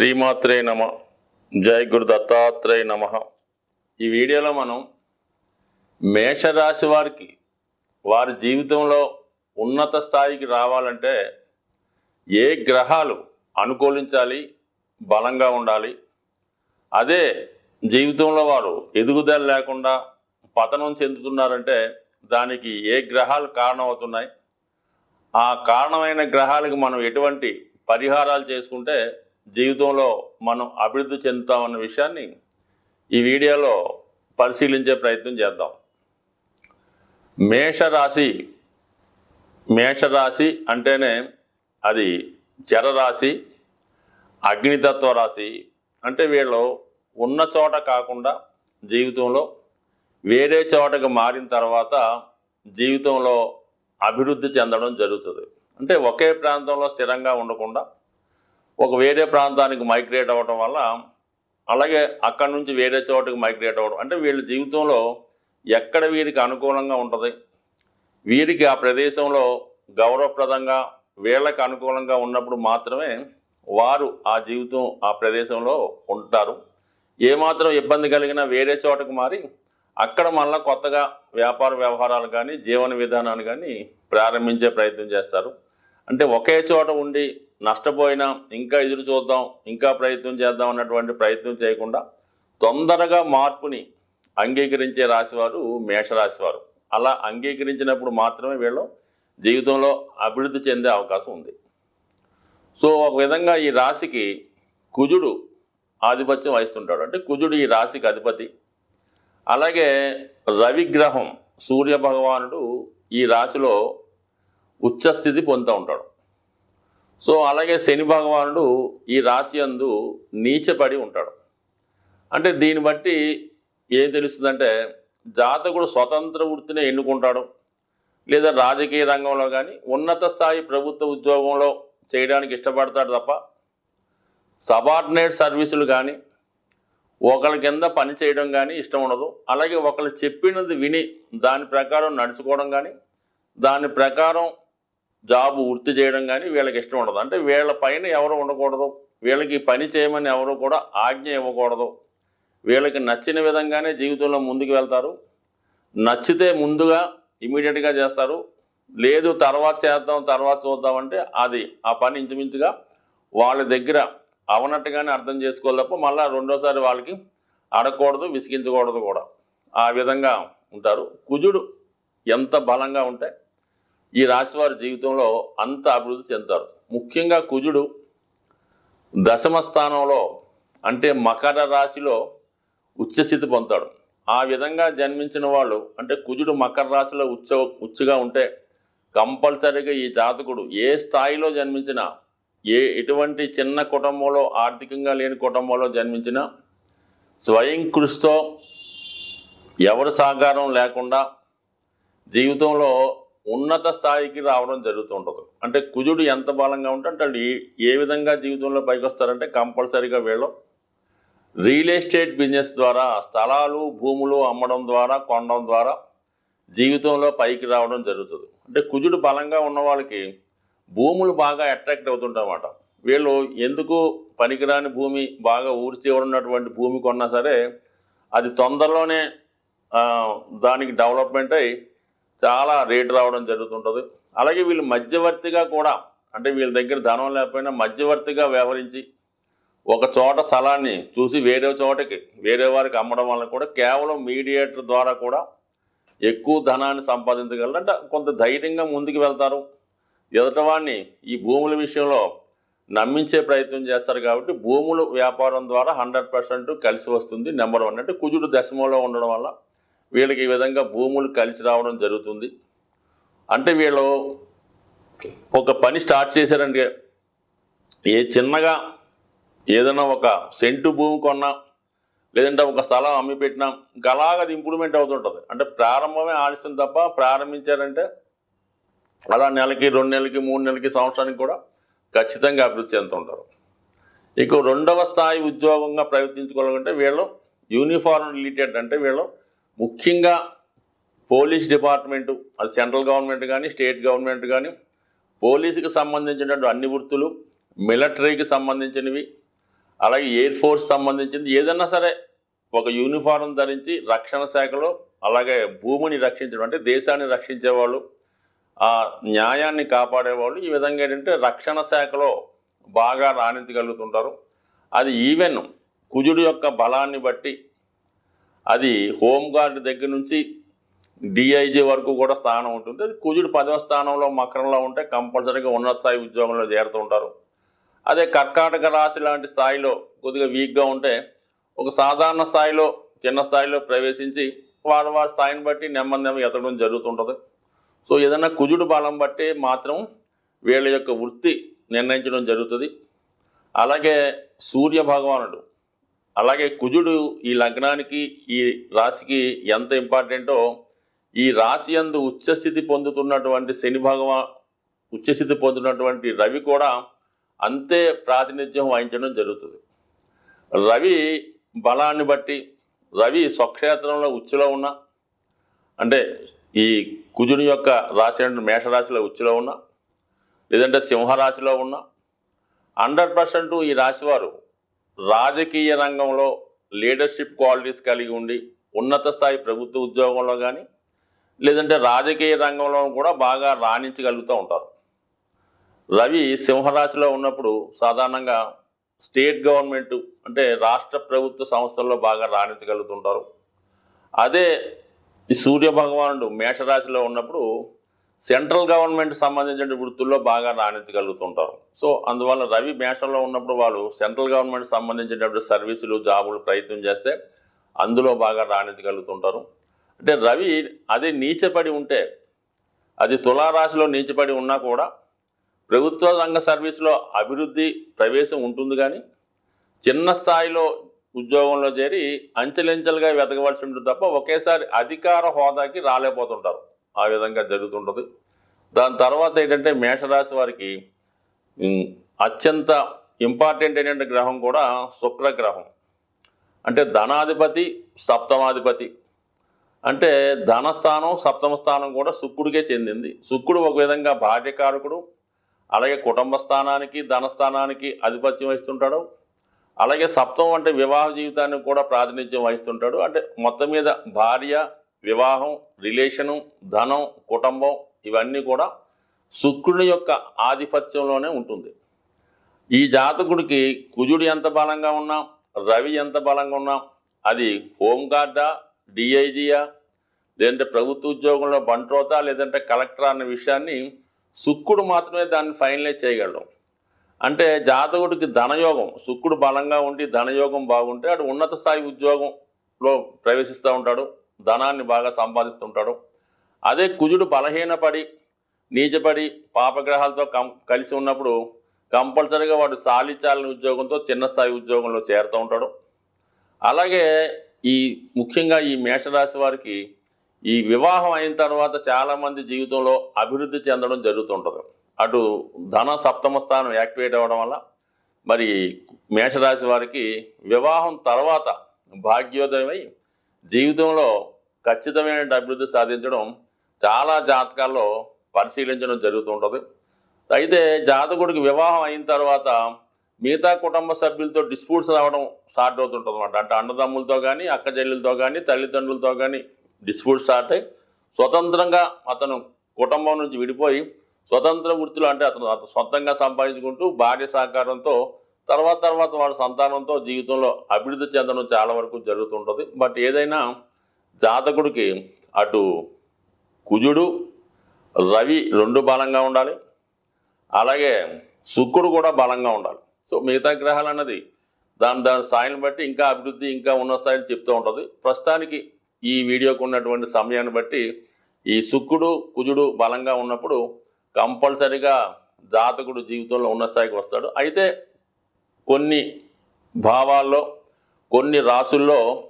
శ్రీమాత్రే నమ. జయ గురు దత్తాత్రేయ నమ. ఈ వీడియోలో మనం మేషరాశి వారికి వారి జీవితంలో ఉన్నత స్థాయికి రావాలంటే ఏ గ్రహాలు అనుకూలించాలి బలంగా ఉండాలి? అదే జీవితంలో వారు ఎదుగుదల లేకుండా పతనం చెందుతున్నారంటే దానికి ఏ గ్రహాలు కారణమవుతున్నాయి? ఆ కారణమైన గ్రహాలకు మనం ఎటువంటి పరిహారాలు చేసుకుంటే జీవితంలో మనం అభివృద్ధి చెందుతామన్న విషయాన్ని ఈ వీడియోలో పరిశీలించే ప్రయత్నం చేద్దాం. మేషరాశి మేషరాశి అంటేనే అది జరరాశి అగ్నితత్వ రాశి అంటే వీళ్ళు ఉన్న చోట కాకుండా జీవితంలో వేరే చోటకి మారిన తర్వాత జీవితంలో అభివృద్ధి చెందడం జరుగుతుంది. అంటే ఒకే ప్రాంతంలో స్థిరంగా ఉండకుండా ఒక వేరే ప్రాంతానికి మైగ్రేట్ అవ్వడం వల్ల అలాగే అక్కడి నుంచి వేరే చోటకి మైగ్రేట్ అవ్వడం అంటే వీళ్ళ జీవితంలో ఎక్కడ వీరికి అనుకూలంగా ఉంటుంది? వీరికి ఆ ప్రదేశంలో గౌరవప్రదంగా వీళ్ళకి అనుకూలంగా ఉన్నప్పుడు మాత్రమే వారు ఆ జీవితం ఆ ప్రదేశంలో ఉంటారు. ఏమాత్రం ఇబ్బంది కలిగినా వేరే చోటకు మారి అక్కడ మళ్ళీ కొత్తగా వ్యాపార వ్యవహారాలు కానీ జీవన విధానాన్ని కానీ ప్రారంభించే ప్రయత్నం చేస్తారు. అంటే ఒకే చోట ఉండి నష్టపోయినా ఇంకా ఎదురు చూద్దాం ఇంకా ప్రయత్నం చేద్దాం అన్నటువంటి ప్రయత్నం చేయకుండా తొందరగా మార్పుని అంగీకరించే రాశివారు మేషరాశివారు. అలా అంగీకరించినప్పుడు మాత్రమే వీళ్ళు జీవితంలో అభివృద్ధి చెందే అవకాశం ఉంది. సో ఒక విధంగా ఈ రాశికి కుజుడు ఆధిపత్యం వహిస్తుంటాడు. అంటే కుజుడు ఈ రాశికి అధిపతి. అలాగే రవిగ్రహం సూర్య భగవానుడు ఈ రాశిలో ఉచ్చస్థితి పొందుతూ ఉంటాడు. సో అలాగే శని భగవానుడు ఈ రాశి అందు నీచపడి ఉంటాడు. అంటే దీన్ని బట్టి ఏం తెలుస్తుందంటే జాతకుడు స్వతంత్ర వృత్తినే ఎన్నుకుంటాడు. లేదా రాజకీయ రంగంలో కానీ ఉన్నత స్థాయి ప్రభుత్వ ఉద్యోగంలో చేయడానికి ఇష్టపడతాడు తప్ప సబార్డినేట్ సర్వీసులు కానీ ఒకరి కింద పని చేయడం కానీ ఇష్టం ఉండదు. అలాగే ఒకరు చెప్పినది విని దాని ప్రకారం నడుచుకోవడం కానీ దాని ప్రకారం జాబ్ వృత్తి చేయడం కానీ వీళ్ళకి ఇష్టం ఉండదు. అంటే వీళ్ళ పైన ఎవరు ఉండకూడదు. వీళ్ళకి పని చేయమని ఎవరు కూడా ఆజ్ఞ ఇవ్వకూడదు. వీళ్ళకి నచ్చిన విధంగానే జీవితంలో ముందుకు వెళ్తారు. నచ్చితే ముందుగా ఇమీడియట్గా చేస్తారు. లేదు తర్వాత చేద్దాం తర్వాత చూద్దామంటే అది ఆ పని ఇంచుమించుగా వాళ్ళ దగ్గర అవనట్టుగానే అర్థం చేసుకోవాలి తప్ప మళ్ళీ రెండోసారి వాళ్ళకి అడగకూడదు విసిగించకూడదు కూడా. ఆ విధంగా ఉంటారు. కుజుడు ఎంత బలంగా ఉంటే ఈ రాశివారి జీవితంలో అంత అభివృద్ధి చెందుతారు. ముఖ్యంగా కుజుడు దశమ స్థానంలో అంటే మకర రాశిలో ఉచ్చస్థితి పొందుతాడు. ఆ విధంగా జన్మించిన వాళ్ళు అంటే కుజుడు మకర రాశిలో ఉచ్చ ఉచ్చగా ఉంటే కంపల్సరీగా ఈ జాతకుడు ఏ స్థాయిలో జన్మించినా ఏ ఎటువంటి చిన్న కుటుంబంలో ఆర్థికంగా లేని కుటుంబంలో జన్మించినా స్వయం కృషితో ఎవరి సహకారం లేకుండా జీవితంలో ఉన్నత స్థాయికి రావడం జరుగుతుండదు. అంటే కుజుడు ఎంత బలంగా ఉంటే అంటే ఏ- ఏ విధంగా జీవితంలో పైకి వస్తారంటే కంపల్సరీగా వీళ్ళు రియల్ ఎస్టేట్ బిజినెస్ ద్వారా స్థలాలు భూములు అమ్మడం ద్వారా కొనడం ద్వారా జీవితంలో పైకి రావడం జరుగుతుంది. అంటే కుజుడు బలంగా ఉన్న వాళ్ళకి భూములు బాగా అట్రాక్ట్ అవుతుంటాయన్నమాట. వీళ్ళు ఎందుకు పనికిరాని భూమి బాగా ఊర్చి ఉన్నటువంటి భూమి కొన్నా సరే అది తొందరలోనే దానికి డెవలప్మెంట్ అయ్యి చాలా రేటు రావడం జరుగుతుంటుంది. అలాగే వీళ్ళు మధ్యవర్తిగా కూడా అంటే వీళ్ళ దగ్గర ధనం లేకపోయినా మధ్యవర్తిగా వ్యవహరించి ఒక చోట స్థలాన్ని చూసి వేరే చోటకి వేరే వారికి అమ్మడం వల్ల కూడా కేవలం మీడియేటర్ ద్వారా కూడా ఎక్కువ ధనాన్ని సంపాదించగలరు. అంటే కొంత ధైర్యంగా ముందుకు వెళ్తారు. ఎదుటవాడిని ఈ భూముల విషయంలో నమ్మించే ప్రయత్నం చేస్తారు కాబట్టి భూములు వ్యాపారం ద్వారా హండ్రెడ్ పర్సెంట్ కలిసి వస్తుంది. నెంబర్ వన్ అంటే కుజుడు దశమంలో ఉండడం వల్ల వీళ్ళకి ఈ విధంగా భూములు కలిసి రావడం జరుగుతుంది. అంటే వీళ్ళు ఒక పని స్టార్ట్ చేశారంటే ఏ చిన్నగా ఏదైనా ఒక సెంటు భూమి కొన్నా లేదంటే ఒక స్థలం అమ్మి పెట్టినా ఇంకా అలాగ అది ఇంప్రూవ్మెంట్ అవుతుంటుంది. అంటే ప్రారంభమే ఆలస్యం తప్ప ప్రారంభించారంటే అలా నెలకి రెండు నెలలకి మూడు నెలలకి సంవత్సరానికి కూడా ఖచ్చితంగా అభివృద్ధి చెందుతుంటారు. ఇక రెండవ స్థాయి ఉద్యోగంగా ప్రయత్నించుకోవాలంటే వీళ్ళు యూనిఫార్మ్ రిలేటెడ్ అంటే వీళ్ళు ముఖ్యంగా పోలీస్ డిపార్ట్మెంటు అది సెంట్రల్ గవర్నమెంట్ కానీ స్టేట్ గవర్నమెంట్ కానీ పోలీసుకి సంబంధించినటువంటి అన్ని వృత్తులు మిలిటరీకి సంబంధించినవి అలాగే ఎయిర్ ఫోర్స్ సంబంధించింది ఏదన్నా సరే ఒక యూనిఫారం ధరించి రక్షణ శాఖలో అలాగే భూమిని రక్షించడం అంటే దేశాన్ని రక్షించేవాళ్ళు ఆ న్యాయాన్ని కాపాడేవాళ్ళు ఈ విధంగా ఏంటంటే రక్షణ శాఖలో బాగా రాణించగలుగుతుంటారు. అది ఈవెన్ కుజుడు యొక్క బలాన్ని బట్టి అది హోంగార్డ్ దగ్గర నుంచి డిఐజీ వరకు కూడా స్థానం ఉంటుంది. అది కుజుడు పదవ స్థానంలో మకరంలో ఉంటే కంపల్సరీగా ఉన్నత స్థాయి ఉద్యోగంలో చేరుతూ ఉంటారు. అదే కర్కాటక రాశి లాంటి స్థాయిలో కొద్దిగా వీక్గా ఉంటే ఒక సాధారణ స్థాయిలో చిన్న స్థాయిలో ప్రవేశించి వాడు వారి స్థాయిని బట్టి నెమ్మది నెమ్మది ఎత్తడం జరుగుతుంటుంది. సో ఏదైనా కుజుడు బలం బట్టి మాత్రం వీళ్ళ యొక్క వృత్తి నిర్ణయించడం జరుగుతుంది. అలాగే సూర్య భగవానుడు అలాగే కుజుడు ఈ లగ్నానికి ఈ రాశికి ఎంత ఇంపార్టెంటో ఈ రాశి అందు ఉచ్చస్థితి పొందుతున్నటువంటి శని భగవా ఉచ్చస్థితి పొందుతున్నటువంటి రవి కూడా అంతే ప్రాతినిధ్యం వహించడం జరుగుతుంది. రవి బలాన్ని బట్టి రవి స్వక్షేత్రంలో ఉచ్చులో ఉన్న అంటే ఈ కుజుని యొక్క రాశి అంటే మేషరాశిలో ఉచ్చులో ఉన్న లేదంటే సింహరాశిలో ఉన్న హండ్రెడ్ పర్సెంట్ ఈ రాశివారు రాజకీయ రంగంలో లీడర్షిప్ క్వాలిటీస్ కలిగి ఉండి ఉన్నత స్థాయి ప్రభుత్వ ఉద్యోగంలో కానీ లేదంటే రాజకీయ రంగంలో కూడా బాగా రాణించగలుగుతూ ఉంటారు. రవి సింహరాశిలో ఉన్నప్పుడు సాధారణంగా స్టేట్ గవర్నమెంట్ అంటే రాష్ట్ర ప్రభుత్వ సంస్థల్లో బాగా రాణించగలుగుతుంటారు. అదే ఈ సూర్య భగవానుడు మేషరాశిలో ఉన్నప్పుడు సెంట్రల్ గవర్నమెంట్ సంబంధించిన వృత్తుల్లో బాగా రాణించగలుగుతుంటారు. సో అందువల్ల రవి మేషంలో ఉన్నప్పుడు వాళ్ళు సెంట్రల్ గవర్నమెంట్ సంబంధించినటువంటి సర్వీసులు జాబులు ప్రయత్నం చేస్తే అందులో బాగా రాణించగలుగుతుంటారు. అంటే రవి అది నీచపడి ఉంటే అది తులారాశిలో నీచపడి ఉన్నా కూడా ప్రభుత్వ రంగ సర్వీసులో అభివృద్ధి ప్రవేశం ఉంటుంది కానీ చిన్న స్థాయిలో ఉద్యోగంలో చేరి అంచెలంచెలుగా వెతకవలసి ఉంటుంది తప్ప ఒకేసారి అధికార హోదాకి రాలేకపోతుంటారు. ఆ విధంగా జరుగుతుంటుంది. దాని తర్వాత ఏంటంటే మేషరాశి వారికి అత్యంత ఇంపార్టెంట్ అయిన గ్రహం కూడా శుక్ర గ్రహం అంటే ధనాధిపతి సప్తమాధిపతి. అంటే ధనస్థానం సప్తమ స్థానం కూడా శుక్రుడికే చెందింది. శుక్రుడు ఒక విధంగా భాగ్యకారకుడు. అలాగే కుటుంబ స్థానానికి ధనస్థానానికి ఆధిపత్యం వహిస్తుంటాడు. అలాగే సప్తం అంటే వివాహ జీవితానికి కూడా ప్రాతినిధ్యం వహిస్తుంటాడు. అంటే మొత్తం మీద భార్య వివాహం రిలేషను ధనం కుటుంబం ఇవన్నీ కూడా శుక్రుని యొక్క ఆధిపత్యంలోనే ఉంటుంది. ఈ జాతకుడికి కుజుడు ఎంత బలంగా ఉన్నా రవి ఎంత బలంగా ఉన్నా అది హోంగార్డా డిఐజియా లేదంటే ప్రభుత్వ ఉద్యోగంలో బంట్రోతా లేదంటే కలెక్టర్ అన్న విషయాన్ని శుక్రుడు మాత్రమే దాన్ని ఫైనలైజ్ చేయగలడం. అంటే జాతకుడికి ధనయోగం శుక్రుడు బలంగా ఉండి ధనయోగం బాగుంటే అటు ఉన్నత స్థాయి ఉద్యోగంలో ప్రవేశిస్తూ ఉంటాడు ధనాన్ని బాగా సంపాదిస్తుంటాడు అదే కుజుడు బలహీనపడి నీచపడి పాపగ్రహాలతో కం కలిసి ఉన్నప్పుడు కంపల్సరీగా వాడు చాలి ఉద్యోగంతో చిన్న స్థాయి ఉద్యోగంలో చేరుతూ ఉంటాడు. అలాగే ఈ ముఖ్యంగా ఈ మేషరాశి వారికి ఈ వివాహం అయిన తర్వాత చాలామంది జీవితంలో అభివృద్ధి చెందడం జరుగుతుంటుంది. అటు ధన సప్తమ స్థానం యాక్టివేట్ అవ్వడం వల్ల మరి మేషరాశి వారికి వివాహం తర్వాత భాగ్యోదయమై జీవితంలో ఖచ్చితమైన అభివృద్ధి సాధించడం చాలా జాతకాల్లో పరిశీలించడం జరుగుతుంటుంది. అయితే జాతకుడికి వివాహం అయిన తర్వాత మిగతా కుటుంబ సభ్యులతో డిస్ప్యూట్స్ రావడం స్టార్ట్ అవుతుంటుంది అనమాట అంటే అన్నదమ్ములతో కానీ అక్క చెల్లెలతో కానీ తల్లిదండ్రులతో కానీ డిస్ప్యూట్ స్టార్ట్ అయ్యి స్వతంత్రంగా అతను కుటుంబం నుంచి విడిపోయి స్వతంత్ర వృత్తులు అంటే అతను అతను సొంతంగా సంపాదించుకుంటూ భార్య సహకారంతో తర్వాత తర్వాత వాళ్ళ సంతానంతో జీవితంలో అభివృద్ధి చెందడం చాలా వరకు జరుగుతుంటుంది. బట్ ఏదైనా జాతకుడికి అటు కుజుడు రవి రెండు బలంగా ఉండాలి. అలాగే శుక్రుడు కూడా బలంగా ఉండాలి. సో మిగతా గ్రహాలు అన్నది దాని దాని స్థాయిని బట్టి ఇంకా అభివృద్ధి ఇంకా ఉన్న స్థాయిని చెప్తూ ఉంటుంది. ప్రస్తుతానికి ఈ వీడియోకు ఉన్నటువంటి సమయాన్ని బట్టి ఈ శుక్రుడు కుజుడు బలంగా ఉన్నప్పుడు కంపల్సరిగా జాతకుడు జీవితంలో ఉన్న స్థాయికి వస్తాడు. అయితే కొన్ని భావాల్లో కొన్ని రాసుల్లో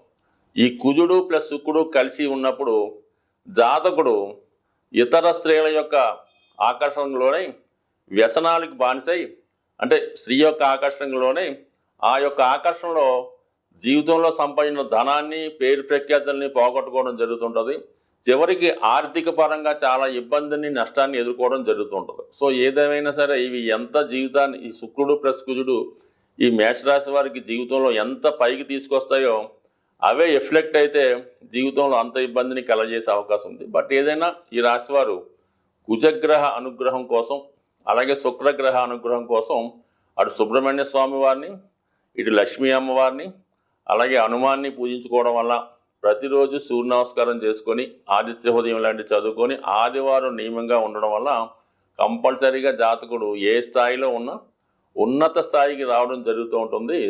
ఈ కుజుడు ప్లస్ శుక్రుడు కలిసి ఉన్నప్పుడు జాతకుడు ఇతర స్త్రీల యొక్క ఆకర్షణలోనే వ్యసనాలకు బానిసై అంటే స్త్రీ యొక్క ఆకర్షణలోనే ఆ యొక్క ఆకర్షణలో జీవితంలో సంపాదించిన ధనాన్ని పేరు ప్రఖ్యాతుల్ని పోగొట్టుకోవడం జరుగుతుంటుంది. చివరికి ఆర్థిక పరంగా చాలా ఇబ్బందిని నష్టాన్ని ఎదుర్కోవడం జరుగుతుంటుంది. సో ఏదేమైనా సరే ఇవి ఎంత జీవితాన్ని ఈ శుక్రుడు ప్లస్ కుజుడు ఈ మేషరాశి వారికి జీవితంలో ఎంత పైకి తీసుకొస్తాయో అవే ఎఫ్లెక్ట్ అయితే జీవితంలో అంత ఇబ్బందిని కలగజేసే అవకాశం ఉంది. బట్ ఏదైనా ఈ రాశి వారు కుజగ్రహ అనుగ్రహం కోసం అలాగే శుక్రగ్రహ అనుగ్రహం కోసం అటు సుబ్రహ్మణ్య స్వామి వారిని ఇటు లక్ష్మీ అమ్మవారిని అలాగే హనుమాన్ని పూజించుకోవడం వల్ల ప్రతిరోజు సూర్య నమస్కారం చేసుకొని ఆదిత్య హృదయం లాంటి చదువుకొని ఆదివారం నియమంగా ఉండడం వల్ల కంపల్సరీగా జాతకుడు ఏ స్థాయిలో ఉన్నా ఉన్నత స్థాయికి రావడం జరుగుతూ ఉంటుంది.